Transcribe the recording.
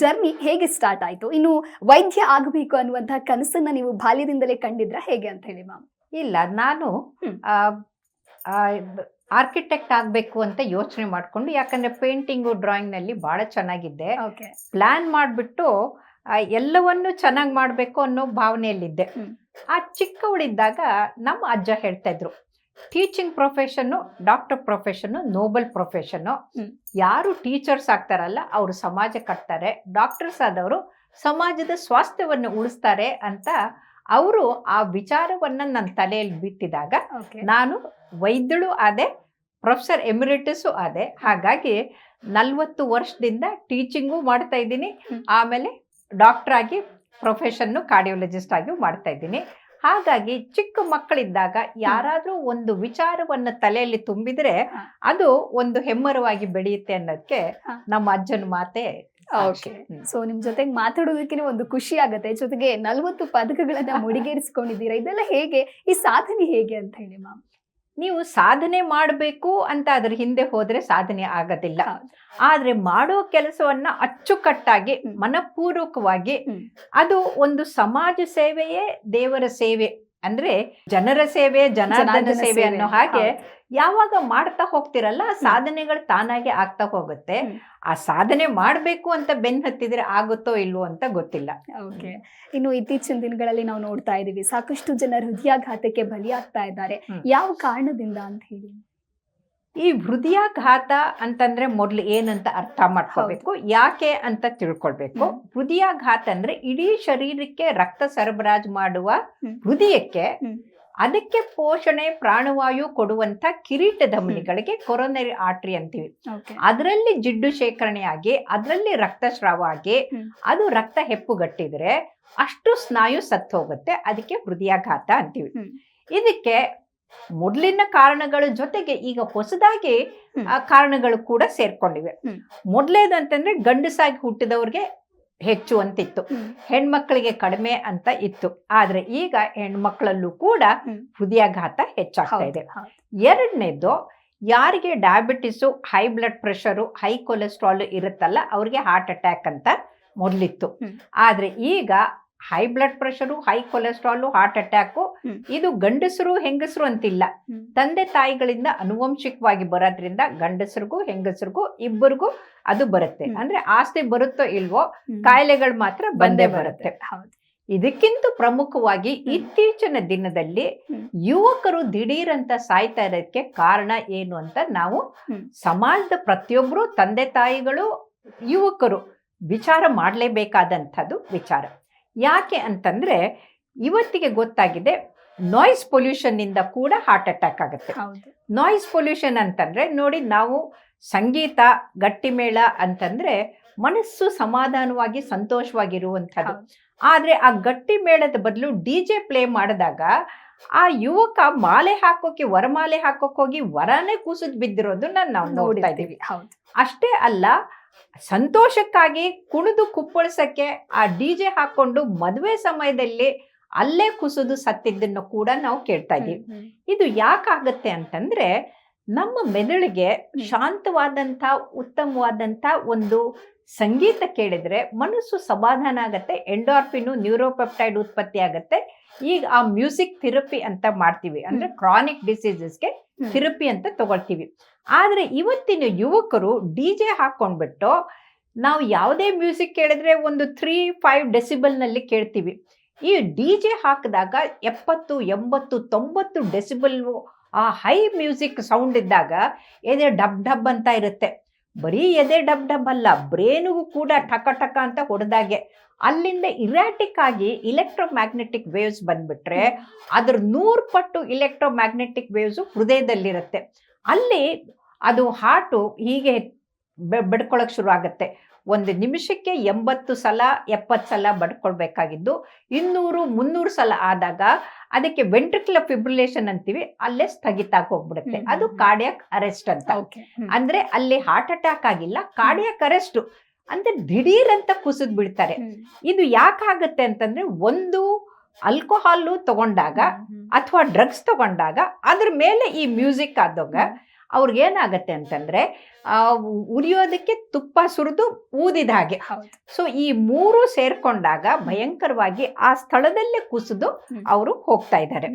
Journey ಹೇಗೆ start ಆಯಿತು? ಇನ್ನು ವೈದ್ಯ ಆಗಬೇಕು ಅನ್ನುವಂತಹ ಕನಸನ್ನ ನೀವು ಬಾಲ್ಯದಿಂದಲೇ ಕಂಡಿದ್ರ ಹೇಗೆ ಅಂತ ಹೇಳಿ ಮ್ಯಾಮ್. ಇಲ್ಲ ನಾನು. ಆರ್ಕಿಟೆಕ್ಟ್ ಆಗಬೇಕು ಅಂತ ಯೋಚನೆ ಮಾಡಿಕೊಂಡು ಯಾಕಂದ್ರೆ ಪೇಂಟಿಂಗು ಡ್ರಾಯಿಂಗ್ನಲ್ಲಿ ಭಾಳ ಚೆನ್ನಾಗಿದ್ದೆ. ಓಕೆ ಪ್ಲ್ಯಾನ್ ಮಾಡಿಬಿಟ್ಟು ಎಲ್ಲವನ್ನು ಚೆನ್ನಾಗಿ ಮಾಡಬೇಕು ಅನ್ನೋ ಭಾವನೆಯಲ್ಲಿದ್ದೆ. ಆ ಚಿಕ್ಕವಳಿದ್ದಾಗ ನಮ್ಮ ಅಜ್ಜ ಹೇಳ್ತಾ ಇದ್ರು teaching profession doctor profession noble profession. ಯಾರು ಟೀಚರ್ಸ್ ಆಗ್ತಾರಲ್ಲ ಅವರು ಸಮಾಜ ಕಟ್ತಾರೆ. ಡಾಕ್ಟರ್ಸ್ ಆದವರು ಸಮಾಜದ ಸ್ವಾಸ್ಥ್ಯವನ್ನು ಉಳಿಸ್ತಾರೆ ಅಂತ ಅವರು ಆ ವಿಚಾರವನ್ನು ನನ್ನ ತಲೆಯಲ್ಲಿ ಬಿತ್ತಿದಾಗ ನಾನು ವೈದ್ಯಳು ಆದೆ ಪ್ರೊಫೆಸರ್ ಎಮಿರೇಟಸ್ಸು ಆದೆ. ಹಾಗಾಗಿ ನಲ್ವತ್ತು ವರ್ಷದಿಂದ ಟೀಚಿಂಗು ಮಾಡ್ತಾ ಇದ್ದೀನಿ. ಆಮೇಲೆ ಡಾಕ್ಟರ್ ಆಗಿ ಪ್ರೊಫೆಷನ್ನು ಕಾರ್ಡಿಯೋಲಜಿಸ್ಟ್ ಆಗಿ ಮಾಡ್ತಾ ಇದ್ದೀನಿ. ಹಾಗಾಗಿ ಚಿಕ್ಕ ಮಕ್ಕಳಿದ್ದಾಗ ಯಾರಾದರೂ ಒಂದು ವಿಚಾರವನ್ನು ತಲೆಯಲ್ಲಿ ತುಂಬಿದ್ರೆ ಅದು ಒಂದು ಹೆಮ್ಮರವಾಗಿ ಬೆಳೆಯುತ್ತೆ ಅನ್ನೋದಕ್ಕೆ ನಮ್ಮ ಅಜ್ಜನ ಮಾತೆ ಓಕೆ. ಸೊ ನಿಮ್ ಜೊತೆಗೆ ಮಾತಾಡೋದಕ್ಕೆ ಒಂದು ಖುಷಿ ಆಗುತ್ತೆ. ಜೊತೆಗೆ ನಲ್ವತ್ತು ಪದಕಗಳನ್ನ ಮುಡಿಗೇರಿಸ್ಕೊಂಡಿದ್ದೀರಾ? ಇದೆಲ್ಲ ಹೇಗೆ? ಈ ಸಾಧನೆ ಹೇಗೆ ಅಂತ ಹೇಳಿ ಮ್ಯಾಮ್. ನೀವು ಸಾಧನೆ ಮಾಡಬೇಕು ಅಂತ ಅದ್ರ ಹಿಂದೆ ಹೋದ್ರೆ ಸಾಧನೆ ಆಗೋದಿಲ್ಲ. ಆದರೆ ಮಾಡೋ ಕೆಲಸವನ್ನ ಅಚ್ಚುಕಟ್ಟಾಗಿ. ಮನಪೂರ್ವಕವಾಗಿ ಅದು ಒಂದು ಸಮಾಜ ಸೇವೆಯೇ ದೇವರ ಸೇವೆ. ಅಂದ್ರೆ ಜನರ ಸೇವೆ ಜನಾರ್ದನ ಸೇವೆ ಅನ್ನೋ ಹಾಗೆ. ಯಾವಾಗ ಮಾಡ್ತಾ ಹೋಗ್ತಿರಲ್ಲ ಆ ಸಾಧನೆಗಳು ತಾನಾಗೆ ಆಗ್ತಾ ಹೋಗುತ್ತೆ. ಆ ಸಾಧನೆ ಮಾಡಬೇಕು ಅಂತ ಬೆನ್ ಹತ್ತಿದ್ರೆ ಆಗುತ್ತೋ ಇಲ್ವೋ ಅಂತ ಗೊತ್ತಿಲ್ಲ. ಓಕೆ. ಇನ್ನು ಇತ್ತೀಚಿನ ದಿನಗಳಲ್ಲಿ ನಾವು ನೋಡ್ತಾ ಇದೀವಿ ಸಾಕಷ್ಟು ಜನ ಹೃದಯಾಘಾತಕ್ಕೆ ಬಲಿಯಾಗ್ತಾ ಇದ್ದಾರೆ. ಯಾವ ಕಾರಣದಿಂದ ಅಂತ ಹೇಳಿ? ಈ ಹೃದಯಾಘಾತ ಅಂತಂದ್ರೆ ಮೊದ್ಲು ಏನಂತ ಅರ್ಥ ಮಾಡ್ಕೋಬೇಕು ಯಾಕೆ ಅಂತ ತಿಳ್ಕೊಳ್ಬೇಕು. ಹೃದಯಾಘಾತ ಅಂದ್ರೆ ಇಡೀ ಶರೀರಕ್ಕೆ ರಕ್ತ ಸರಬರಾಜು ಮಾಡುವ ಹೃದಯಕ್ಕೆ. ಅದಕ್ಕೆ ಪೋಷಣೆ ಪ್ರಾಣವಾಯು ಕೊಡುವಂತ ಕಿರೀಟ ಧಮನಿಗಳಿಗೆ ಕೊರೋನರಿ ಆರ್ಟ್ರಿ ಅಂತೀವಿ. ಅದರಲ್ಲಿ ಜಿಡ್ಡು ಶೇಖರಣೆಯಾಗಿ ಅದರಲ್ಲಿ ರಕ್ತಸ್ರಾವ ಆಗಿ ಅದು ರಕ್ತ ಹೆಪ್ಪುಗಟ್ಟಿದ್ರೆ ಅಷ್ಟು ಸ್ನಾಯು ಸತ್ತು ಹೋಗುತ್ತೆ ಅದಕ್ಕೆ ಹೃದಯಾಘಾತ ಅಂತೀವಿ. ಇದಕ್ಕೆ ಮೊದಲಿನ ಕಾರಣಗಳ ಜೊತೆಗೆ ಈಗ ಹೊಸದಾಗಿ ಆ ಕಾರಣಗಳು ಕೂಡ ಸೇರ್ಕೊಂಡಿವೆ. ಮೊದಲೇದಂತಂದ್ರೆ ಗಂಡಸಾಗಿ ಹುಟ್ಟಿದವ್ರಿಗೆ ಹೆಚ್ಚು ಅಂತಿತ್ತು. ಹೆಣ್ಮಕ್ಳಿಗೆ ಕಡಿಮೆ ಅಂತ ಇತ್ತು. ಆದ್ರೆ ಈಗ ಹೆಣ್ಮಕ್ಳಲ್ಲೂ ಕೂಡ. ಹೃದಯಾಘಾತ ಹೆಚ್ಚಾಗ್ತಾ ಇದೆ. ಎರಡನೇದು ಯಾರಿಗೆ diabetes high blood pressure high cholesterol ಇರುತ್ತಲ್ಲ ಅವ್ರಿಗೆ ಹಾರ್ಟ್ ಅಟ್ಯಾಕ್ ಅಂತ ಮೊದಲಿತ್ತು. ಆದ್ರೆ ಈಗ high blood pressure high cholesterol heart attack ಇದು ಗಂಡಸರು ಹೆಂಗಸರು ಅಂತಿಲ್ಲ. ತಂದೆ ತಾಯಿಗಳಿಂದ ಅನುವಂಶಿಕವಾಗಿ ಬರೋದ್ರಿಂದ ಗಂಡಸರಿಗೂ ಹೆಂಗಸರಿಗೂ ಇಬ್ಬರಿಗೂ ಅದು ಬರುತ್ತೆ. ಅಂದ್ರೆ ಆಸ್ತಿ ಬರುತ್ತೋ ಇಲ್ವೋ. ಕಾಯಿಲೆಗಳು ಮಾತ್ರ ಬಂದೇ ಬರುತ್ತೆ. ಇದಕ್ಕಿಂತ ಪ್ರಮುಖವಾಗಿ ಇತ್ತೀಚಿನ ದಿನದಲ್ಲಿ. ಯುವಕರು ದಿಢೀರಂತ ಸಾಯ್ತಾ ಇರೋದಕ್ಕೆ ಕಾರಣ ಏನು ಅಂತ ನಾವು. ಸಮಾಜದ ಪ್ರತಿಯೊಬ್ಬರು ತಂದೆ ತಾಯಿಗಳು ಯುವಕರು ವಿಚಾರ ಮಾಡಲೇಬೇಕಾದಂಥದ್ದು ವಿಚಾರ. ಯಾಕೆ ಅಂತಂದ್ರೆ ಇವತ್ತಿಗೆ ಗೊತ್ತಾಗಿದೆ ನಾಯ್ಸ್ ಪೊಲ್ಯೂಷನ್ನಿಂದ ಕೂಡ ಹಾರ್ಟ್ ಅಟ್ಯಾಕ್ ಆಗುತ್ತೆ. ನಾಯ್ಸ್ ಪೊಲ್ಯೂಷನ್ ಅಂತಂದ್ರೆ ನೋಡಿ ನಾವು ಸಂಗೀತ ಗಟ್ಟಿಮೇಳ ಅಂತಂದ್ರೆ ಮನಸ್ಸು ಸಮಾಧಾನವಾಗಿ ಸಂತೋಷವಾಗಿರುವಂಥದ್ದು. ಆದರೆ ಆದ್ರೆ ಆ ಗಟ್ಟಿ ಮೇಳದ ಬದಲು ಡಿ ಜೆ ಪ್ಲೇ ಮಾಡಿದಾಗ ಆ ಯುವಕ ಮಾಲೆ ಹಾಕೋಕೆ ವರಮಾಲೆ ಹಾಕೋಕೆ ಹೋಗಿ ವರನೇ ಕೂಸಿದ್ ಬಿದ್ದಿರೋದನ್ನ ನಾವು ನೋಡ್ತಾ ಇದ್ದೀವಿ. ಅಷ್ಟೇ ಅಲ್ಲ ಸಂತೋಷಕ್ಕಾಗಿ ಕುಣಿದು ಕುಪ್ಪಳಿಸಕ್ಕೆ ಆ ಡಿ ಜೆ ಹಾಕೊಂಡು ಮದುವೆ ಸಮಯದಲ್ಲಿ ಅಲ್ಲೇ ಕುಸಿದು ಸತ್ತಿದ್ದನ್ನು ಕೂಡ ನಾವು ಕೇಳ್ತಾ ಹ್ಮ್. ಇದು ಯಾಕಾಗತ್ತೆ ಅಂತಂದ್ರೆ ನಮ್ಮ ಮೆದುಳಿಗೆ. ಶಾಂತವಾದಂಥ ಉತ್ತಮವಾದಂಥ ಒಂದು ಸಂಗೀತ ಕೇಳಿದ್ರೆ ಮನಸ್ಸು ಸಮಾಧಾನ ಆಗತ್ತೆ ಎಂಡಾರ್ಫಿನು ನ್ಯೂರೋಪೆಪ್ಟೈಡ್ ಉತ್ಪತ್ತಿ ಆಗತ್ತೆ. ಈಗ ಆ ಮ್ಯೂಸಿಕ್ ಥೆರಪಿ ಅಂತ ಮಾಡ್ತೀವಿ. ಅಂದ್ರೆ ಕ್ರಾನಿಕ್ ಡಿಸೀಸಸ್ಗೆ ಗೆ ಥೆರಪಿ ಅಂತ ತಗೊಳ್ತೀವಿ. ಆದ್ರೆ ಇವತ್ತಿನ ಯುವಕರು ಡಿ ಜೆ ಹಾಕೊಂಡ್ಬಿಟ್ಟು ನಾವು ಯಾವುದೇ ಮ್ಯೂಸಿಕ್ ಕೇಳಿದ್ರೆ ಒಂದು ತ್ರೀ ಫೈವ್ ಡೆಸಿಬಲ್ನಲ್ಲಿ ಕೇಳ್ತೀವಿ. ಈ ಡಿ ಜೆ ಹಾಕಿದಾಗ ಎಪ್ಪತ್ತು ಎಂಬತ್ತು ತೊಂಬತ್ತು ಡೆಸಿಬಲ್ ಆ ಹೈ ಮ್ಯೂಸಿಕ್ ಸೌಂಡ್ ಇದ್ದಾಗ ಏನೇ ಡಬ್ ಡಬ್ ಅಂತ ಇರುತ್ತೆ. ಬರೀ ಎದೆ ಡಬ್ ಡಬ್ ಅಲ್ಲ, ಬ್ರೇನಿಗೂ ಕೂಡ ಟಕ ಟಕ ಅಂತ ಹೊಡೆದಾಗೆ. ಅಲ್ಲಿಂದ ಇರಾಟಿಕ್ ಆಗಿ ಇಲೆಕ್ಟ್ರೋ ಮ್ಯಾಗ್ನೆಟಿಕ್ ವೇವ್ಸ್ ಬಂದ್ಬಿಟ್ರೆ ಅದ್ರ ನೂರು ಪಟ್ಟು ಇಲೆಕ್ಟ್ರೋ ಮ್ಯಾಗ್ನೆಟಿಕ್ ವೇವ್ಸು ಹೃದಯದಲ್ಲಿರುತ್ತೆ. ಅಲ್ಲಿ ಅದು ಹಾರ್ಟು ಹೀಗೆ ಬೆ ಬಡ್ಕೊಳಕ್ ಶುರು ಆಗುತ್ತೆ. ಒಂದು ನಿಮಿಷಕ್ಕೆ ಎಂಬತ್ತು ಸಲ ಎಪ್ಪತ್ತು ಸಲ ಬಡ್ಕೊಳ್ಬೇಕಾಗಿದ್ದು ಇನ್ನೂರು ಮುನ್ನೂರು ಸಲ ಆದಾಗ ಅದಕ್ಕೆ ವೆಂಟ್ರಿಕ್ಯುಲರ್ ಫಿಬ್ರಿಲೇಷನ್ ಅಂತೀವಿ ಅಲ್ಲೇ ಸ್ಥಗಿತ ಹೋಗ್ಬಿಡುತ್ತೆ. ಅದು. ಕಾರ್ಡಿಯಾಕ್ ಅರೆಸ್ಟ್ ಅಂತ. ಅಂದ್ರೆ ಅಲ್ಲಿ ಹಾರ್ಟ್ ಅಟ್ಯಾಕ್ ಆಗಿಲ್ಲ ಕಾರ್ಡಿಯಾಕ್ ಅರೆಸ್ಟ್. ಅಂದ್ರೆ ದಿಢೀರ್ ಅಂತ ಕುಸಿದ್ ಬಿಡ್ತಾರೆ. ಇದು ಯಾಕಾಗತ್ತೆ ಅಂತಂದ್ರೆ ಒಂದು ಅಲ್ಕೋಹಾಲು ತಗೊಂಡಾಗ. ಅಥವಾ ಡ್ರಗ್ಸ್ ತಗೊಂಡಾಗ ಅದ್ರ ಮೇಲೆ ಈ ಮ್ಯೂಸಿಕ್ ಆದಾಗ ಅವ್ರಿಗೇನಾಗತ್ತೆ ಅಂತಂದ್ರೆ ಆ ಉರಿಯೋದಕ್ಕೆ ತುಪ್ಪ ಸುರಿದು ಊದಿದ ಹಾಗೆ. ಸೊ ಈ ಮೂರು ಸೇರ್ಕೊಂಡಾಗ ಭಯಂಕರವಾಗಿ ಆ ಸ್ಥಳದಲ್ಲೇ ಕುಸಿದು. ಅವರು ಹೋಗ್ತಾ ಇದ್ದಾರೆ.